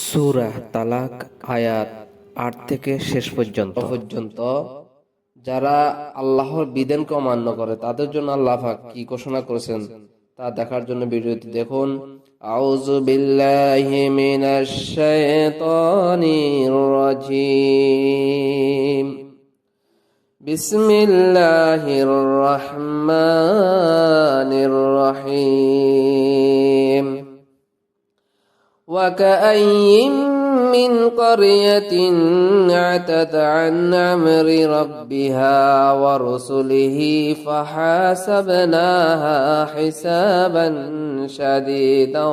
সুরাহ তালাক আয়াত আট থেকে শেষ পর্যন্ত। পর্যন্ত যারা আল্লাহর বিধানকে অমান্য করে, তাদের জন্য আল্লাহ কি ঘোষণা করেছেন তা দেখার জন্য ভিডিওটি দেখুন। আউযু বিল্লাহি মিনাশ শাইতানির রাজিম বিসমিল্লাহির রহমানির রহিম وكأي من قرية عتت عن أمر ربها ورسله فحاسبناها حسابا شديدا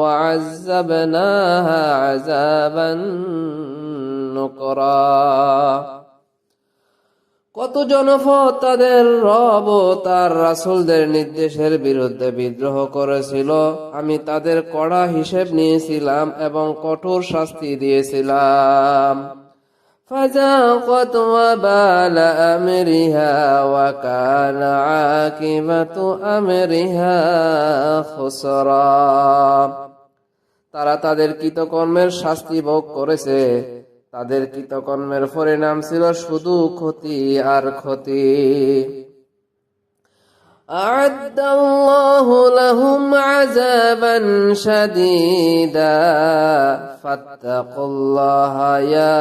وعذبناها عذابا نكرا কত জনপদ তাদের রব ও তার রাসুলদের নির্দেশের বিরুদ্ধে বিদ্রোহ করেছিল। আমি তাদের কড়া হিসেব নিয়েছিলাম এবং কঠোর শাস্তি দিয়েছিলাম। তারা তাদের কৃতকর্মের শাস্তি ভোগ করেছে। তাদের কৃতকর্মের পরিণাম ছিল শুধু ক্ষতি আর ক্ষতি أعد الله لهم عذابا شديدا فاتقوا الله يا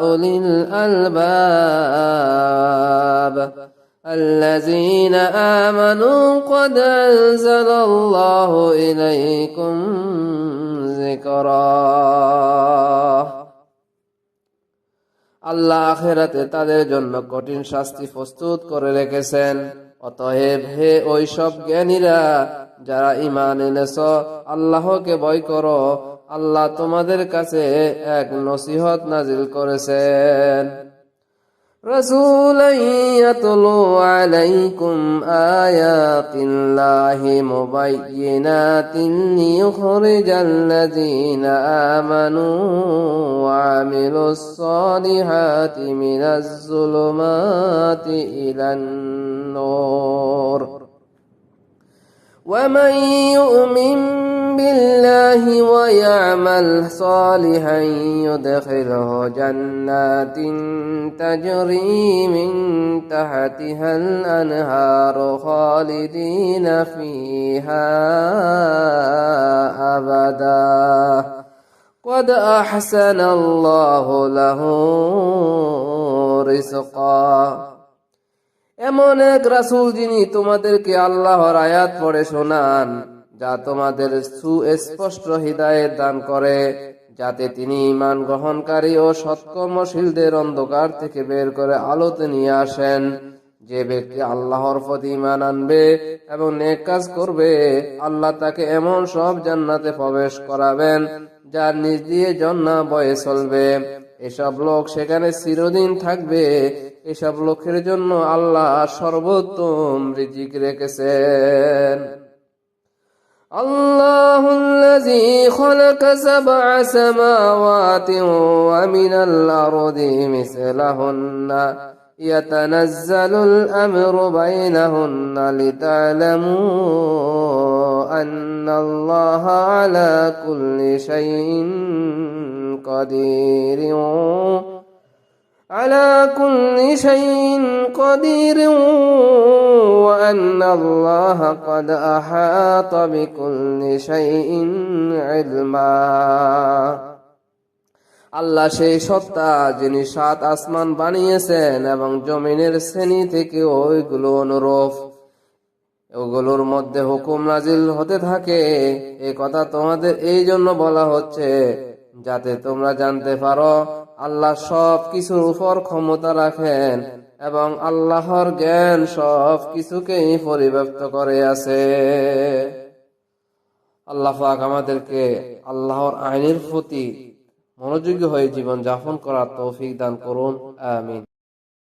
أولي الألباب الذين آمنوا قد أنزل الله إليكم ذكرا আল্লাহ আখেরাতে তাদের জন্য কঠিন শাস্তি প্রস্তুত করে রেখেছেন। অতএব হে ওই সব জ্ঞানীরা, যারা ইমান এনেছ, আল্লাহকে ভয় করো। আল্লাহ তোমাদের কাছে এক নসিহত নাজিল করেছেন। رسولا يتلو عليكم آيات الله مبينات ليخرج الذين آمنوا وعملوا الصالحات من الظلمات إلى النور. ومن يؤمن بالله ويعمل صالحا يدخله جنات تجري من تحتها الأنهار خالدين فيها أبدا قد أحسن الله له رزقا এমন এক রাসূল যিনি তোমাদেরকে আল্লাহর আয়াত পড়ে শোনান যা তোমাদের সুস্পষ্ট হৃদায়ত দান করে, যাতে তিনি ইমান গ্রহণকারী ও সৎকর্মশীলদের অন্ধকার থেকে বের করে আলোতে নিয়ে আসেন। যে ব্যক্তি আল্লাহর প্রতি ইমান আনবে এবং নেক কাজ করবে, আল্লাহ তাকে এমন সব জান্নাতে প্রবেশ করাবেন যার নিজ দিয়ে জন্না বয়ে চলবে। এসব লোক সেখানে চিরদিন থাকবে। এসব লোকের জন্য আল্লাহ সর্বোত্তম রিজিক রেখেছেন। الله الذي خلق سبع سماوات ومن الأرض مثلهن. يتنزل الأمر بينهن لتعلموا أن الله على كل شيء قدير. على كل شيء قدير. وأن الله قد أحاط بكل شيء علما আল্লাহ সেই সত্তা যিনি সাত আসমান বানিয়েছেন এবং জমিনের শ্রেণী থেকে ওইগুলো অনুরূপ ওগুলোর মধ্যে হুকুম নাজিল হতে থাকে এ কথা তোমাদের এই জন্য বলা হচ্ছে যাতে তোমরা জানতে পারো আল্লাহ সব কিছুর উপর ক্ষমতা রাখেন এবং আল্লাহর জ্ঞান সব কিছুকেই পরিব্যাপ্ত করে আছে। আল্লাহ আমাদেরকে আল্লাহর আইনের প্রতি মনোযোগী হয়ে জীবন যাপন করার তৌফিক দান করুন। আমিন।